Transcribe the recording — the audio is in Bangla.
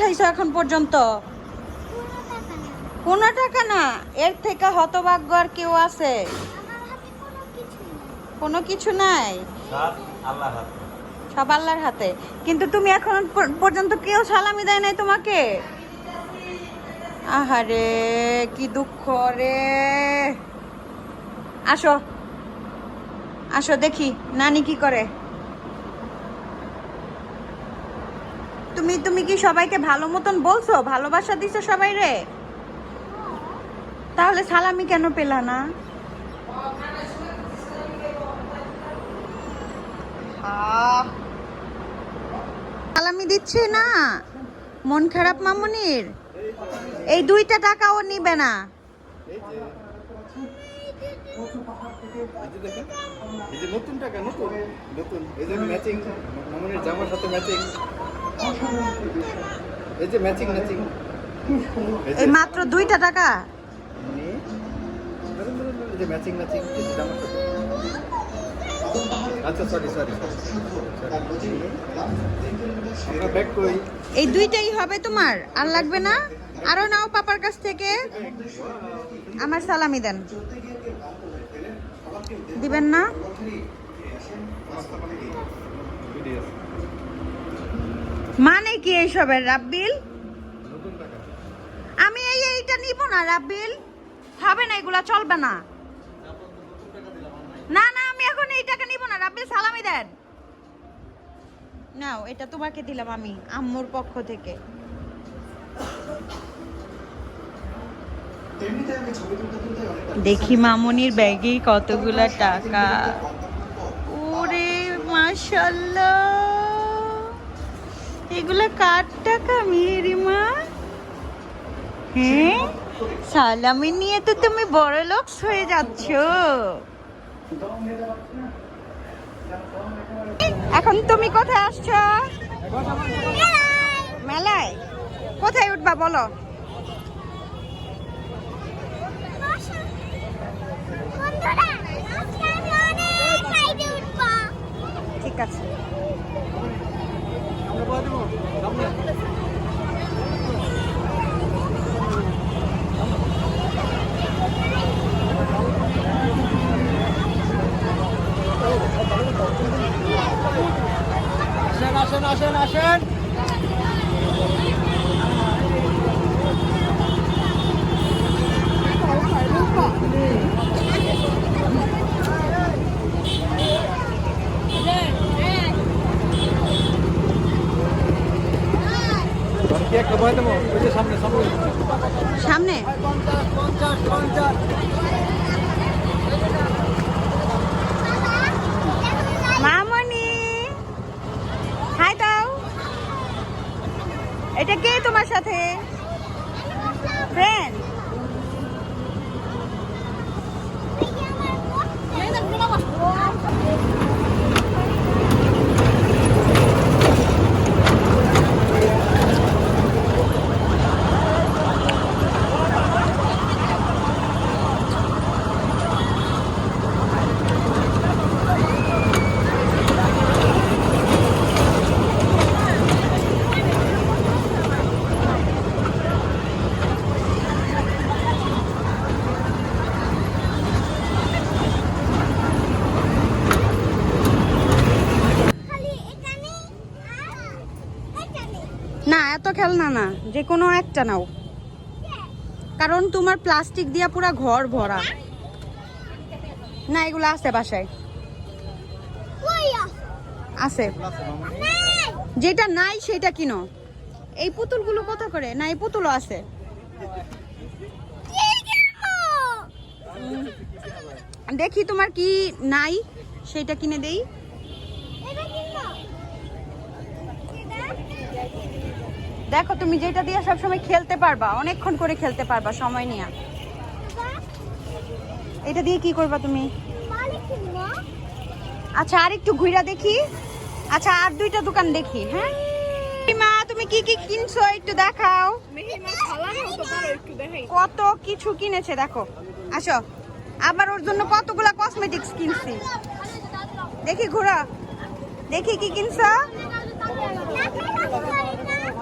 উঠাইছো এখন পর্যন্ত? কোনো টাকা না। এর থেকে হতভাগ্য আর কেউ আছে? কোনো কিছু নাই? সব আল্লাহর হাতে। কিন্তু তুমি এখন পর্যন্ত কেউ সালামি দেয় নাই তোমাকে? আহারে কি দুঃখ রে। আসো। আসো দেখি নানি কি করে? তুমি তুমি কি সবাইকে ভালো মতন বলছো? ভালোবাসা দিছো সবাই রে? তাহলে সালামি কেন পেলা না? সালামি দিচ্ছে না? মন খারাপ মামনির? এই দুইটা টাকা ও নিবে না। নতুন টাকা, নতুন নতুন। এই যে ম্যাচিং মামুনের জামার সাথে ম্যাচিং এই যে ম্যাচিং ম্যাচিং এই মাত্র দুইটা টাকা? যে ম্যাচিং ম্যাচিং সাথে আচ্ছা সরি সরি এই দুইটাই হবে তোমার? আর লাগবে না? আরও নাও পাপার কাছ থেকে। আমার সালামি দেন। দিবেন না মানে কি এইসবের, রাব্বিল? আমি এই এইটা নিব না, রাব্বিল। হবে না এগুলা, চলবে না। না না, আমি এখন এই টাকা নিব না, রাব্বিল, সালামি দেন। নাও, এটা তোমাকে দিলাম আমি, আম্মুর পক্ষ থেকে। দেখি মামনির ব্যাগে কতগুলা টাকা। ওরে, মাশাল্লাহ। এগুলা কার টাকা মেয়েরি মা? হ্যাঁ? সালামি নিয়ে তো তুমি বড় লোক হয়ে যাচ্ছ। এখন তুমি কোথায় আসছো? মেলায়। কোথায় উঠবা বলো? ঠিক আছে আমরা বলে দেবো সামনে আসেন আসেন। সামনে সামনে। সামনে পঞ্চাশ পঞ্চাশ পঞ্চাশ। এটা কে তোমার সাথে? ফ্রেন্ড না, এত খেলনা না যে কোনো একটা নাও। কারণ তোমার প্লাস্টিক দিয়া পুরা ঘর ভরা। না, এগুলো আছে বাসায়। আছে। যেটা নাই সেটা কিনো। এই পুতুলগুলো কত করে? না, এই পুতুলও আছে। দেখি তোমার কি নাই, সেটা কিনে দেই। দেখো তুমি যেটা দিয়ে সবসময় খেলতে পারবা অনেকক্ষণ করে খেলতে পারবা সময় নিয়ে। এটা দিয়ে কি করবা তুমি? আচ্ছা আর একটু ঘুরা দেখি। আচ্ছা আর দুইটা দোকান দেখি হ্যাঁ? মা তুমি কি কি কিনছো একটু দেখাও। কত কিছু কিনেছে দেখো। আসো আবার ওর জন্য কতগুলা কসমেটিক্স কিনছি। দেখি ঘোরা। দেখি কি কিনছো।